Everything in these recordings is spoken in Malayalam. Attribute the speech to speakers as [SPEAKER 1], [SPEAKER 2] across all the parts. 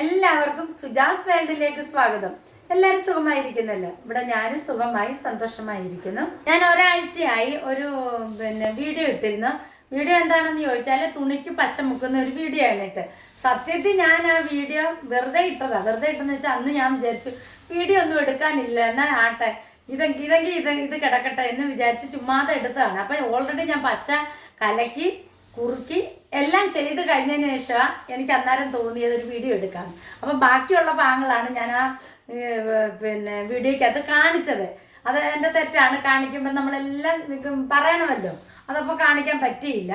[SPEAKER 1] എല്ലാവർക്കും സുജാസ് വേൾഡിലേക്ക് സ്വാഗതം. എല്ലാവരും സുഖമായിരിക്കുന്നല്ലോ? ഇവിടെ ഞാനും സുഖമായി സന്തോഷമായിരിക്കുന്നു. ഞാൻ ഒരാഴ്ചയായി ഒരു പിന്നെ വീഡിയോ ഇട്ടിരുന്നു. വീഡിയോ എന്താണെന്ന് ചോദിച്ചാൽ തുണിക്ക് പശ മുക്കുന്ന ഒരു വീഡിയോ ആണ് ഇട്ട് സത്യത്തിൽ ഞാൻ ആ വീഡിയോ വെറുതെ ഇട്ടതാ. വെറുതെ ഇട്ടെന്ന് വെച്ചാൽ അന്ന് ഞാൻ വിചാരിച്ചു വീഡിയോ ഒന്നും എടുക്കാനില്ല എന്നാൽ ആട്ടെ. ഇത് ഇതെങ്കിൽ ഇത് ഇത് കിടക്കട്ടെ എന്ന് വിചാരിച്ച് ചുമ്മാതെ എടുത്തതാണ്. അപ്പം ഓൾറെഡി ഞാൻ പശ കലക്കി കുറുക്കി എല്ലാം ചെയ്ത് കഴിഞ്ഞതിന് ശേഷം എനിക്ക് അന്നേരം തോന്നിയത് ഒരു വീഡിയോ എടുക്കാം അപ്പം ബാക്കിയുള്ള ഭാഗങ്ങളാണ് ഞാൻ ആ പിന്നെ വീഡിയോയ്ക്കകത്ത് കാണിച്ചത്. അത് എന്റെ തെറ്റാണ്. കാണിക്കുമ്പോൾ നമ്മളെല്ലാം പറയണമല്ലോ. അതപ്പോൾ കാണിക്കാൻ പറ്റിയില്ല.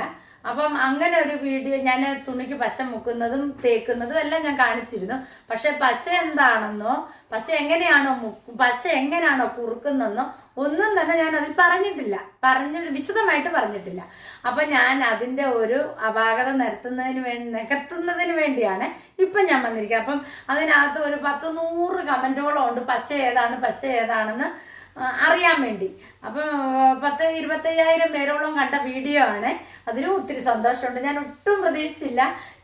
[SPEAKER 1] അപ്പം അങ്ങനെ ഒരു വീഡിയോ ഞാൻ തുണിക്ക് പശ മുക്കുന്നതും തേക്കുന്നതും എല്ലാം ഞാൻ കാണിച്ചിരുന്നു. പക്ഷെ പശ എന്താണെന്നോ പശ എങ്ങനെയാണോ മുക്കു പശ എങ്ങനെയാണോ കുറുക്കുന്നതെന്നോ ഒന്നും തന്നെ ഞാൻ അതിൽ പറഞ്ഞിട്ടില്ല. പറഞ്ഞ വിശദമായിട്ട് പറഞ്ഞിട്ടില്ല. അപ്പൊ ഞാൻ അതിന്റെ ഒരു അപാകത നിരത്തുന്നതിന് വേണ്ടി നികത്തുന്നതിന് വേണ്ടിയാണ് ഇപ്പം ഞാൻ വന്നിരിക്കുക അപ്പം അതിനകത്ത് ഒരു പത്ത് നൂറ് കമന്റുകളും ഉണ്ട്. പശ ഏതാണ് പശ ഏതാണെന്ന് അറിയാൻ വേണ്ടി. അപ്പം പത്ത് ഇരുപത്തയ്യായിരം പേരോളം കണ്ട വീഡിയോ ആണ്. അതിനും ഒത്തിരി സന്തോഷമുണ്ട്. ഞാൻ ഒട്ടും പ്രതീക്ഷിച്ചില്ല.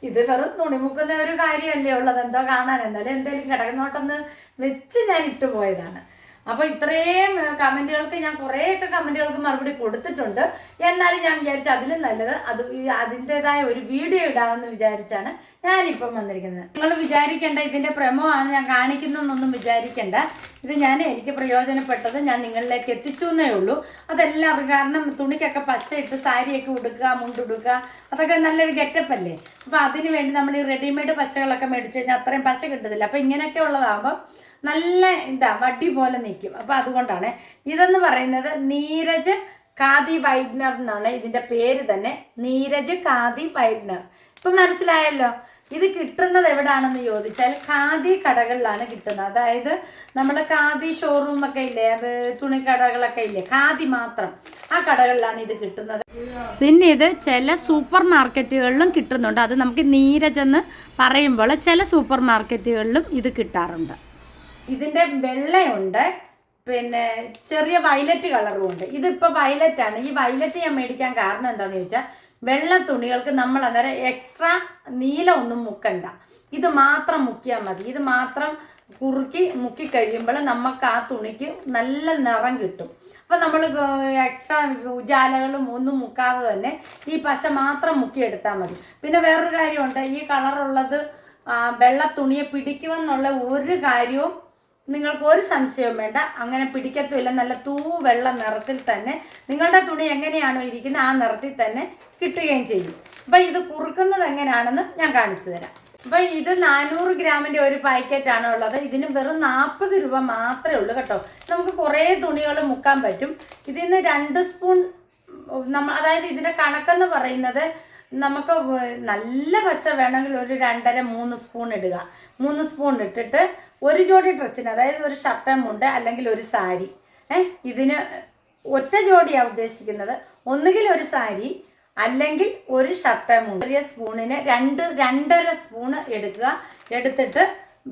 [SPEAKER 1] ഇത് വെറും തുണിമുക്കുന്ന ഒരു കാര്യമല്ലേ ഉള്ളത്. എന്തോ കാണാൻ. എന്നാലും എന്തെങ്കിലും കിടക്കുന്നോട്ടെന്ന് വെച്ച് ഞാൻ ഇട്ടു പോയതാണ് അപ്പോൾ ഇത്രയും കമന്റുകൾക്ക് ഞാൻ കുറേയൊക്കെ കമന്റുകൾക്ക് മറുപടി കൊടുത്തിട്ടുണ്ട്. എന്നാലും ഞാൻ വിചാരിച്ച അതിലും നല്ലത് അത് അതിന്റെതായ ഒരു വീഡിയോ ഇടാമെന്ന് വിചാരിച്ചാണ് ഞാനിപ്പം വന്നിരിക്കുന്നത്. നിങ്ങൾ വിചാരിക്കേണ്ട പ്രമോ ആണ് ഞാൻ കാണിക്കുന്നതെന്നൊന്നും വിചാരിക്കേണ്ട. ഇത് ഞാൻ എനിക്ക് പ്രയോജനപ്പെട്ടത് ഞാൻ നിങ്ങളിലേക്ക് എത്തിച്ചു എന്നേ ഉള്ളൂ. അതെല്ലാവർക്കും കാരണം തുണിക്കൊക്കെ പച്ച ഇട്ട് സാരിയൊക്കെ ഉടുക്കുക മുണ്ടുടുക്കുക അതൊക്കെ നല്ലൊരു ഗെറ്റപ്പ് അല്ലേ? അപ്പോൾ അതിന് വേണ്ടി നമ്മൾ ഈ റെഡിമെയ്ഡ് പശകളൊക്കെ മേടിച്ചു കഴിഞ്ഞാൽ അത്രയും പശ കിട്ടത്തില്ല. അപ്പോൾ ഇങ്ങനെയൊക്കെ ഉള്ളതാകുമ്പോൾ നല്ല എന്താ വടി പോലെ നിൽക്കും അപ്പോൾ അതുകൊണ്ടാണ് ഇതെന്ന് പറയുന്നത് നീരജ് കാതി വൈഡ്നർ എന്നാണ് ഇതിന്റെ പേര് തന്നെ. നീരജ് കാതി വൈഡ്നർ. ഇപ്പം മനസ്സിലായല്ലോ ഇത് കിട്ടുന്നത് എവിടാണെന്ന് ചോദിച്ചാൽ ഖാദി കടകളിലാണ് കിട്ടുന്നത്. അതായത് നമ്മൾ ഖാദി ഷോറൂം ഒക്കെ ഇല്ലേ? തുണിക്കടകളൊക്കെ ഇല്ലേ? ഖാദി മാത്രം ആ കടകളിലാണ് ഇത് കിട്ടുന്നത്. പിന്നെ ഇത് ചില സൂപ്പർ മാർക്കറ്റുകളിലും കിട്ടുന്നുണ്ട്. അത് നമുക്ക് നീരജ് എന്ന് പറയുമ്പോൾ ചില സൂപ്പർ മാർക്കറ്റുകളിലും ഇത് കിട്ടാറുണ്ട്. ഇതിന്റെ വെള്ളയുണ്ട് പിന്നെ ചെറിയ വയലറ്റ് കളറും ഉണ്ട്. ഇതിപ്പോൾ ആണ്. ഈ വയലറ്റ് ഞാൻ മേടിക്കാൻ കാരണം എന്താണെന്ന് ചോദിച്ചാൽ വെള്ള തുണികൾക്ക് നമ്മൾ അന്നേരം എക്സ്ട്രാ നീല ഒന്നും മുക്കണ്ട. ഇത് മാത്രം മുക്കിയാൽ മതി. ഇത് മാത്രം കുറുക്കി മുക്കി കഴിയുമ്പോൾ നമുക്ക് ആ തുണിക്ക് നല്ല നിറം കിട്ടും. അപ്പം നമ്മൾ എക്സ്ട്രാ ഉജാലകളും ഒന്നും മുക്കാതെ തന്നെ ഈ പശ മാത്രം മുക്കിയെടുത്താൽ മതി. പിന്നെ വേറൊരു കാര്യമുണ്ട്. ഈ കളറുള്ളത് വെള്ള തുണിയെ പിടിക്കുമെന്നുള്ള ഒരു കാര്യവും നിങ്ങൾക്ക് ഒരു സംശയവും വേണ്ട. അങ്ങനെ പിടിക്കത്തുമില്ല. നല്ല തൂ വെള്ള നിറത്തിൽ തന്നെ നിങ്ങളുടെ തുണി എങ്ങനെയാണോ ഇരിക്കുന്നത് ആ നിറത്തിൽ തന്നെ കിട്ടുകയും ചെയ്യും. അപ്പം ഇത് കുറുക്കുന്നത് എങ്ങനെയാണെന്ന് ഞാൻ കാണിച്ചു തരാം. അപ്പം ഇത് നാനൂറ് ഗ്രാമിന്റെ ഒരു പാക്കറ്റാണ് ഉള്ളത്. ഇതിന് വെറും നാൽപ്പത് രൂപ മാത്രമേ ഉള്ളൂ കേട്ടോ. നമുക്ക് കുറേ തുണികൾ മുക്കാൻ പറ്റും. ഇതിന് രണ്ട് സ്പൂൺ നമ്മൾ അതായത് ഇതിന്റെ കണക്കെന്ന് പറയുന്നത് നമുക്ക് നല്ല പശ വേണമെങ്കിൽ ഒരു രണ്ടര മൂന്ന് സ്പൂൺ ഇടുക. മൂന്ന് സ്പൂൺ ഇട്ടിട്ട് ഒരു ജോഡി ഡ്രസ്സിന് അതായത് ഒരു ഷർട്ട് മുണ്ട് അല്ലെങ്കിൽ ഒരു സാരി. ഏഹ് ഇതിന് ഒറ്റ ജോഡിയാണ് ഉദ്ദേശിക്കുന്നത്. ഒന്നുകിൽ ഒരു സാരി അല്ലെങ്കിൽ ഒരു ഷർട്ട് മുണ്ട്. ചെറിയ സ്പൂണിന് രണ്ട് രണ്ടര സ്പൂണ് എടുക്കുക. എടുത്തിട്ട്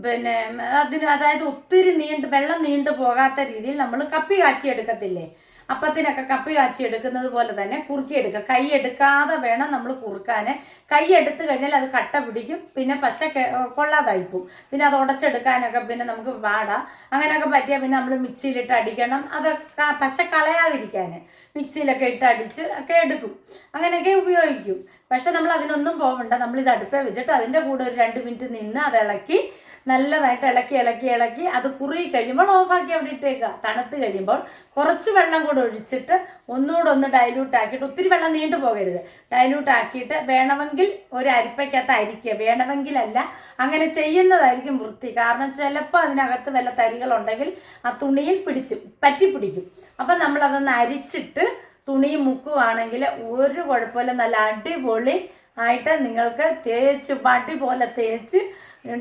[SPEAKER 1] പിന്നെ അതിന് അതായത് ഒത്തിരി നീണ്ട് വെള്ളം നീണ്ടു പോകാത്ത രീതിയിൽ നമ്മൾ കപ്പി കാച്ചി എടുക്കത്തില്ലേ? അപ്പത്തിനൊക്കെ കപ്പി കാച്ചി എടുക്കുന്നത് പോലെ തന്നെ കുറുക്കി എടുക്കുക. കൈ എടുക്കാതെ വേണം നമ്മൾ കുറുക്കാൻ. കൈ എടുത്തു കഴിഞ്ഞാൽ അത് കട്ട പിടിക്കും. പിന്നെ പശ കൊള്ളാതായിപ്പോവും കൊള്ളാതായി പോവും. പിന്നെ അത് ഉടച്ചെടുക്കാനൊക്കെ പിന്നെ നമുക്ക് പാടാം. അങ്ങനെയൊക്കെ പറ്റിയാൽ പിന്നെ നമ്മൾ മിക്സിയിലിട്ട് അടിക്കണം. അത് പശ കളയാതിരിക്കാൻ മിക്സിയിലൊക്കെ ഇട്ട് അടിച്ച് ഒക്കെ എടുക്കും. അങ്ങനെയൊക്കെ ഉപയോഗിക്കും. പക്ഷെ നമ്മൾ അതിനൊന്നും പോകണ്ട നമ്മൾ ഇത് അടുപ്പേ വെച്ചിട്ട് അതിന്റെ കൂടെ ഒരു രണ്ട് മിനിറ്റ് നിന്ന് അത് ഇളക്കി നല്ലതായിട്ട് ഇളക്കി ഇളക്കി ഇളക്കി അത് കുറുകി കഴിയുമ്പോൾ ഓഫാക്കി അവിടെ ഇട്ടേക്കുക. തണുത്ത് കഴിയുമ്പോൾ കുറച്ച് വെള്ളം കൂടെ ഒഴിച്ചിട്ട് ഒന്നുകൂടെ ഒന്ന് ആക്കിയിട്ട് ഒത്തിരി വെള്ളം നീണ്ടു പോകരുത്. ഡൈല്യൂട്ട് ആക്കിയിട്ട് വേണമെങ്കിൽ ഒരു അരിപ്പയ്ക്കകത്ത് അരിക്കുക. വേണമെങ്കിലല്ല അങ്ങനെ ചെയ്യുന്നതായിരിക്കും വൃത്തി. കാരണം ചിലപ്പോൾ അതിനകത്ത് വല്ല തരികളുണ്ടെങ്കിൽ ആ തുണിയിൽ പിടിച്ച് പറ്റി പിടിക്കും. അപ്പം നമ്മളതൊന്ന് അരിച്ചിട്ട് തുണി മുക്കുകയാണെങ്കിൽ ഒരു കുഴപ്പമില്ല. നല്ല അടിപൊളി ആയിട്ട് നിങ്ങൾക്ക് തേച്ച് വടി പോലെ തേച്ച്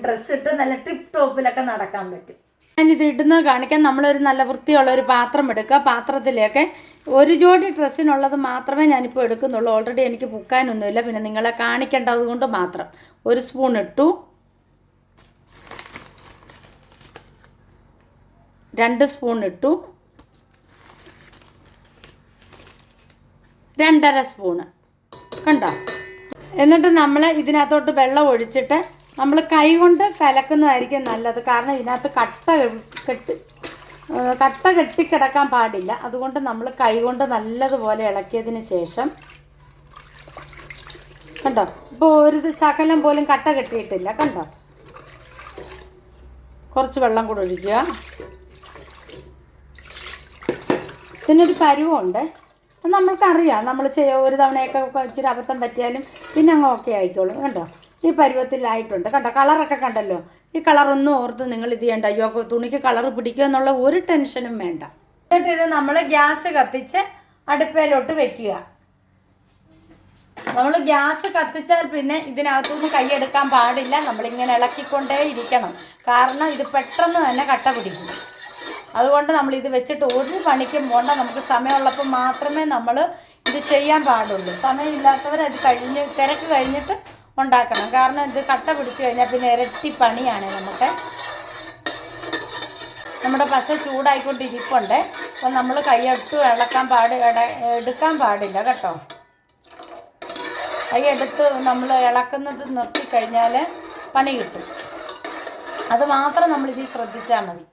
[SPEAKER 1] ഡ്രസ്സിട്ട് നല്ല ടിപ്പ് ടോപ്പിലൊക്കെ നടക്കാൻ പറ്റും. ഞാനിത് ഇടുന്നത് കാണിക്കാൻ നമ്മളൊരു നല്ല വൃത്തിയുള്ള ഒരു പാത്രം എടുക്കുക. പാത്രത്തിലേക്ക് ഒരു ജോഡി ഡ്രസ്സിനുള്ളത് മാത്രമേ ഞാനിപ്പോൾ എടുക്കുന്നുള്ളൂ. ഓൾറെഡി എനിക്ക് പൊക്കാനൊന്നുമില്ല. പിന്നെ നിങ്ങളെ കാണിക്കേണ്ടത് കൊണ്ട് മാത്രം. ഒരു സ്പൂൺ ഇട്ടു. രണ്ട് സ്പൂൺ ഇട്ടു. രണ്ടര സ്പൂണ്. കണ്ടോ? എന്നിട്ട് നമ്മൾ ഇതിനകത്തോട്ട് വെള്ളം ഒഴിച്ചിട്ട് നമ്മൾ കൈ കൊണ്ട് കലക്കുന്നതായിരിക്കും നല്ലത്. കാരണം ഇതിനകത്ത് കട്ട കെട്ടി കട്ട കെട്ടിക്കിടക്കാൻ പാടില്ല. അതുകൊണ്ട് നമ്മൾ കൈ കൊണ്ട് നല്ലതുപോലെ ഇളക്കിയതിന് ശേഷം കണ്ടോ? ഇപ്പോൾ ഒരു ശകലം പോലും കട്ട കെട്ടിയിട്ടില്ല. കണ്ടോ? കുറച്ച് വെള്ളം കൂടെ ഒഴിക്കുക. ഇതിനൊരു പരുവമുണ്ട് നമ്മൾക്കറിയാം. നമ്മൾ ചെയ്യ ഒരു തവണയൊക്കെ ഇച്ചിരി അബദ്ധം പറ്റിയാലും പിന്നെ അങ്ങ് ഓക്കെ ആയിക്കോളും. കണ്ടോ? ഈ പരുവത്തിലായിട്ടുണ്ട്. കണ്ടോ? കളറൊക്കെ കണ്ടല്ലോ? ഈ കളറൊന്നും ഓർത്ത് നിങ്ങൾ ഇത് ചെയ്യണ്ട. അയ്യോ തുണിക്ക് കളർ പിടിക്കുക എന്നുള്ള ഒരു ടെൻഷനും വേണ്ട. എന്നിട്ട് ഇത് നമ്മൾ ഗ്യാസ് കത്തിച്ച് അടുപ്പയിലോട്ട് വെക്കുക. നമ്മൾ ഗ്യാസ് കത്തിച്ചാൽ പിന്നെ ഇതിനകത്തുനിന്ന് കൈയെടുക്കാൻ പാടില്ല. നമ്മളിങ്ങനെ ഇളക്കിക്കൊണ്ടേ ഇരിക്കണം കാരണം ഇത് പെട്ടെന്ന് തന്നെ കട്ട പിടിക്കും. അതുകൊണ്ട് നമ്മൾ ഇത് വെച്ചിട്ട് ഒരു പണിക്കും പോണ്ട. നമുക്ക് സമയമുള്ളപ്പോൾ മാത്രമേ നമ്മൾ ഇത് ചെയ്യാൻ പാടുള്ളൂ. സമയമില്ലാത്തവർ അത് കഴിഞ്ഞ് തിരക്ക് കഴിഞ്ഞിട്ട് ഉണ്ടാക്കണം. കാരണം ഇത് കട്ട പിടിച്ചു കഴിഞ്ഞാൽ പിന്നെ ഇരട്ടി പണിയാണ് നമുക്ക്. നമ്മുടെ പശ ചൂടായിക്കൊണ്ടിരിപ്പുണ്ട്. അപ്പം നമ്മൾ കൈയെടുത്ത് ഇളക്കാൻ പാട് എടുക്കാൻ പാടില്ല കേട്ടോ. കൈയെടുത്ത് നമ്മൾ ഇളക്കുന്നത് നിർത്തിക്കഴിഞ്ഞാൽ പണി കിട്ടും. അത് മാത്രം നമ്മൾ ഇതിൽ ശ്രദ്ധിച്ചാൽ മതി.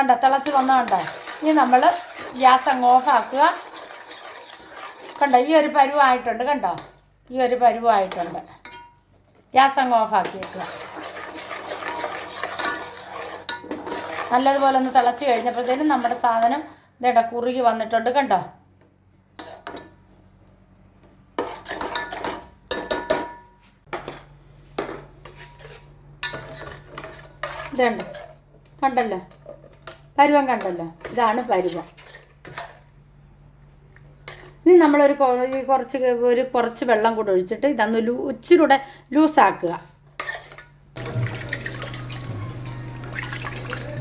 [SPEAKER 1] കണ്ടോ? തിളച്ച് വന്ന കണ്ടോ? ഇനി നമ്മൾ ഗ്യാസ് അങ്ങ് ഓഫാക്കുക കണ്ടോ? ഈ ഒരു പരുവായിട്ടുണ്ട് കണ്ടോ? ഈ ഒരു പരുവായിട്ടുണ്ട്. ഗ്യാസ് അങ്ങ് ഓഫാക്കി വെക്കുക. നല്ലതുപോലെ ഒന്ന് തിളച്ച് കഴിഞ്ഞപ്പോഴത്തേനും നമ്മുടെ സാധനം ഇതേടാ കുറുകി വന്നിട്ടുണ്ട് കണ്ടോ? ഇതുണ്ട്. കണ്ടല്ലോ? പരുവം കണ്ടല്ലോ. ഇതാണ് പരുവം. ഇനി നമ്മളൊരു കുറച്ച് ഒരു കുറച്ച് വെള്ളം കൂടെ ഒഴിച്ചിട്ട് ഇതൊന്ന് ലൂ ഇച്ചിരി ലൂസാക്കുക.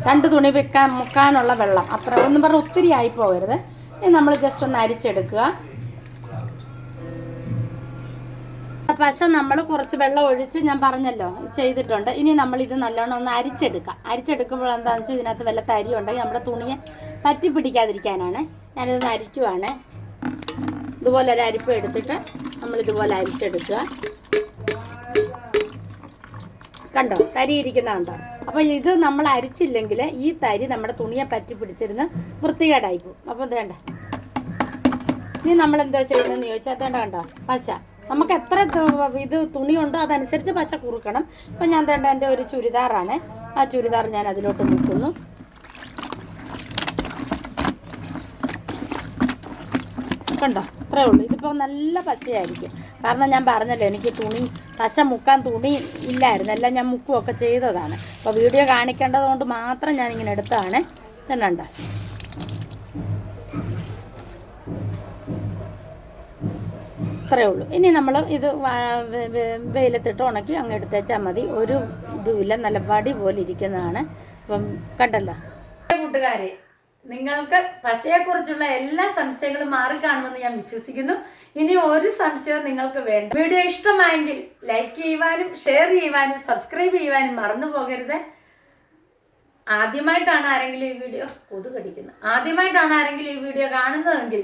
[SPEAKER 1] രണ്ട് തുണി വെക്കാൻ മുക്കാനുള്ള വെള്ളം. അത്ര ഒന്നും പറഞ്ഞാൽ ഒത്തിരി ആയി പോകരുത്. ഇനി നമ്മൾ ജസ്റ്റ് ഒന്ന് അരിച്ചെടുക്കുക. പശ നമ്മൾ കുറച്ച് വെള്ളം ഒഴിച്ച് ഞാൻ പറഞ്ഞല്ലോ ചെയ്തിട്ടുണ്ട്. ഇനി നമ്മൾ ഇത് നല്ലോണം ഒന്ന് അരിച്ചെടുക്കാം. അരിച്ചെടുക്കുമ്പോൾ എന്താണെന്ന് വെച്ചാൽ ഇതിനകത്ത് വല്ല തരി ഉണ്ടെങ്കിൽ നമ്മുടെ തുണിയെ പറ്റി പിടിക്കാതിരിക്കാനാണ്. ഞാനിതൊന്ന് അരിക്കുവാണ്. ഇതുപോലെ ഒരു അരിപ്പ് എടുത്തിട്ട് നമ്മൾ ഇതുപോലെ അരിച്ചെടുക്കുക. കണ്ടോ? തരി ഇരിക്കുന്ന കണ്ടോ? അപ്പോൾ ഇത് നമ്മൾ അരിച്ചില്ലെങ്കിൽ ഈ തരി നമ്മുടെ തുണിയെ പറ്റി പിടിച്ചിരുന്ന് വൃത്തികേടായി പോകും. അപ്പോൾ ഇത് വേണ്ട ഇനി നമ്മൾ എന്താ ചെയ്യുന്നതെന്ന് ചോദിച്ചാൽ അത് വേണ്ട കണ്ടോ? പശ. നമുക്ക് എത്ര ഇത് തുണിയുണ്ടോ അതനുസരിച്ച് പശ കുറുക്കണം. അപ്പം ഞാൻ തേണ്ട എന്റെ ഒരു ചുരിദാറാണ്. ആ ചുരിദാർ ഞാൻ അതിലോട്ട് മുക്കുന്നു കണ്ടോ? അത്രേ ഉള്ളൂ. ഇതിപ്പോൾ നല്ല പശയായിരിക്കും. കാരണം ഞാൻ പറഞ്ഞല്ലോ എനിക്ക് തുണി പശ മുക്കാൻ തുണി ഇല്ലായിരുന്നു. എല്ലാം ഞാൻ മുക്കുമൊക്കെ ചെയ്തതാണ്. അപ്പോൾ വീഡിയോ കാണിക്കേണ്ടത് കൊണ്ട് മാത്രം ഞാൻ ഇങ്ങനെ എടുത്തതാണ്. കണ്ടോ അത്രേ ഉള്ളൂ. ഇനി നമ്മൾ ഇത് വെയിലത്തിട്ട് ഉണക്കി അങ്ങ് എടുത്തേച്ചാൽ മതി. ഒരു ഇതുമില്ല. നല്ല വടി പോലെ ഇരിക്കുന്നതാണ്. അപ്പം കണ്ടല്ലോ. കൂട്ടുകാരെ നിങ്ങൾക്ക് പശയെക്കുറിച്ചുള്ള എല്ലാ സംശയങ്ങളും മാറിക്കാണുമെന്ന് ഞാൻ വിശ്വസിക്കുന്നു. ഇനി ഒരു സംശയവും നിങ്ങൾക്ക് വേണ്ട. വീഡിയോ ഇഷ്ടമായെങ്കിൽ ലൈക്ക് ചെയ്യുവാനും ഷെയർ ചെയ്യുവാനും സബ്സ്ക്രൈബ് ചെയ്യുവാനും മറന്നു പോകരുത്. ആദ്യമായിട്ടാണ് ആരെങ്കിലും ഈ വീഡിയോ കൊതുകടിക്കുന്നത്. ആദ്യമായിട്ടാണ് ആരെങ്കിലും ഈ വീഡിയോ കാണുന്നതെങ്കിൽ